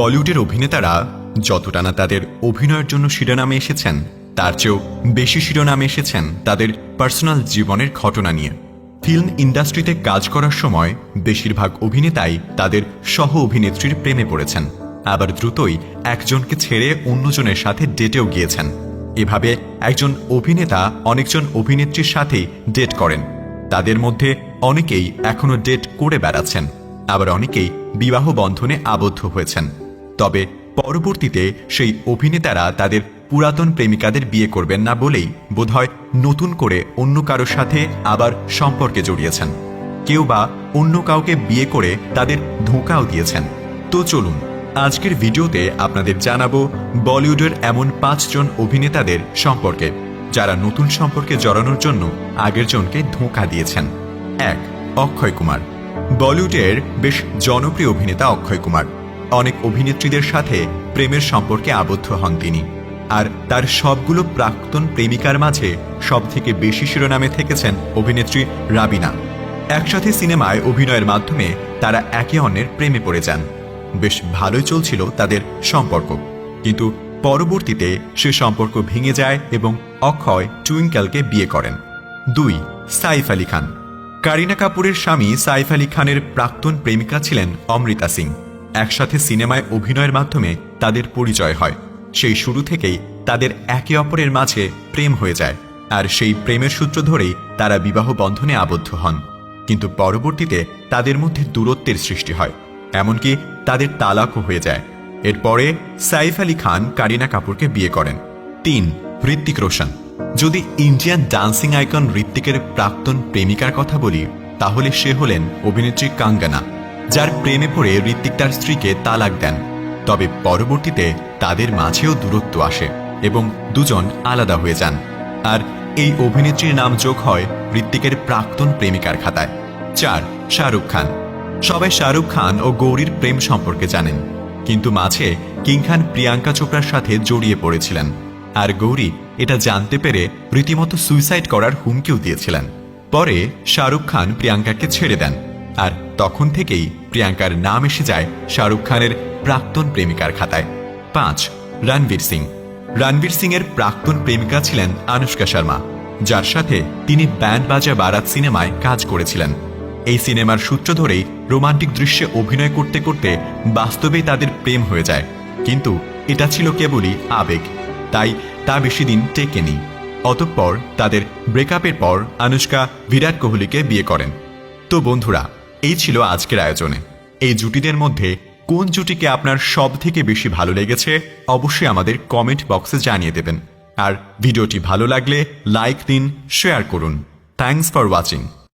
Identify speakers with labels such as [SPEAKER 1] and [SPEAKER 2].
[SPEAKER 1] বলিউডের অভিনেতারা যতটা না তাদের অভিনয়ের জন্য শিরোনামে এসেছেন, তার চেয়েও বেশি শিরোনামে এসেছেন তাদের পার্সোনাল জীবনের ঘটনা নিয়ে। ফিল্ম ইন্ডাস্ট্রিতে কাজ করার সময় বেশিরভাগ অভিনেতাই তাদের সহ অভিনেত্রীর প্রেমে পড়েছেন। আবার দ্রুতই একজনকে ছেড়ে অন্যজনের সাথে ডেটেও গিয়েছেন। এভাবে একজন অভিনেতা অনেকজন অভিনেত্রীর সাথেই ডেট করেন। তাদের মধ্যে অনেকেই এখনও ডেট করে বেড়াচ্ছেন। আবার অনেকেই বিবাহ বন্ধনে আবদ্ধ হয়েছেন। তবে পরবর্তীতে সেই অভিনেতারা তাদের পুরাতন প্রেমিকাদের বিয়ে করবেন না বলেই বোধহয় নতুন করে অন্য কারোর সাথে আবার সম্পর্কে জড়িয়েছেন। কেউ বা অন্য কাউকে বিয়ে করে তাদের ধোঁকাও দিয়েছেন। তো চলুন, আজকের ভিডিওতে আপনাদের জানাব বলিউডের এমন পাঁচজন অভিনেতাদের সম্পর্কে, যারা নতুন সম্পর্কে জড়ানোর জন্য আগের জনকে ধোঁকা দিয়েছেন। এক, অক্ষয় কুমার। বলিউডের বেশ জনপ্রিয় অভিনেতা অক্ষয় কুমার। অনেক অভিনেত্রীদের সাথে প্রেমের সম্পর্কে আবদ্ধ হন তিনি। আর তার সবগুলো প্রাক্তন প্রেমিকার মাঝে সব থেকে বেশি শিরোনামে থেকেছেন অভিনেত্রী রাবিনা। একসাথে সিনেমায় অভিনয়ের মাধ্যমে তারা একে অন্যের প্রেমে পড়ে যান। বেশ ভালোই চলছিল তাদের সম্পর্ক। কিন্তু পরবর্তীতে সে সম্পর্ক ভেঙে যায় এবং অক্ষয় টুইঙ্কেলকে বিয়ে করেন। দুই, সাইফ আলী খান। কারিনা কাপুরের স্বামী সাইফ আলী খানের প্রাক্তন প্রেমিকা ছিলেন অমৃতা সিং। একসাথে সিনেমায় অভিনয়ের মাধ্যমে তাদের পরিচয় হয়। সেই শুরু থেকেই তাদের একে অপরের মাঝে প্রেম হয়ে যায়। আর সেই প্রেমের সূত্র ধরেই তারা বিবাহ বন্ধনে আবদ্ধ হন। কিন্তু পরবর্তীতে তাদের মধ্যে দূরত্বের সৃষ্টি হয়। এমনকি তাদের তালাকও হয়ে যায়। এরপরে সাইফ আলী খান, কারিনা কাপুরকে বিয়ে করেন। তিন, হৃত্বিক রোশন। যদি ইন্ডিয়ান ডান্সিং আইকন হৃত্বিকের প্রাক্তন প্রেমিকার কথা বলি, তাহলে সে হলেন অভিনেত্রী কাঙ্গানা। যার প্রেমে পড়ে হৃত্বিক তার স্ত্রীকে তালাক দেন। তবে পরবর্তীতে তাদের মাঝেও দূরত্ব আসে এবং দুজন আলাদা হয়ে যান। আর এই অভিনেত্রীর নাম যোগ হয় হৃত্বিকের প্রাক্তন প্রেমিকার খাতায়। চার, শাহরুখ খান। সবাই শাহরুখ খান ও গৌরীর প্রেম সম্পর্কে জানেন। কিন্তু মাঝে কিং খান প্রিয়াঙ্কা চোপড়ার সাথে জড়িয়ে পড়েছিলেন। আর গৌরী এটা জানতে পেরে রীতিমতো সুইসাইড করার হুমকিও দিয়েছিলেন। পরে শাহরুখ খান প্রিয়াঙ্কাকে ছেড়ে দেন। আর তখন থেকেই প্রিয়াঙ্কার নাম এসে যায় শাহরুখ খানের প্রাক্তন প্রেমিকার খাতায়। পাঁচ, রণবীর সিং। রণবীর সিং এর প্রাক্তন প্রেমিকা ছিলেন আনুষ্কা শর্মা, যার সাথে তিনি ব্যান্ড বাজা বারাত সিনেমায় কাজ করেছিলেন। এই সিনেমার সূত্র ধরেই রোমান্টিক দৃশ্যে অভিনয় করতে করতে বাস্তবেই তাদের প্রেম হয়ে যায়। কিন্তু এটা ছিল কেবলই আবেগ, তাই তা বেশি দিন টেকেনি। অতঃপর তাদের ব্রেকআপের পর আনুষ্কা, বিরাট কোহলিকে বিয়ে করেন। তো বন্ধুরা এই ছিল আজকের আয়োজনে। এই জুটিদের মধ্যে কোন জুটিকে আপনার সব থেকে বেশি ভালো লেগেছে, অবশ্যই আমাদের কমেন্ট বক্সে জানিয়ে দেবেন। আর ভিডিওটি ভালো লাগলে লাইক দিন শেয়ার করুন। Thanks for watching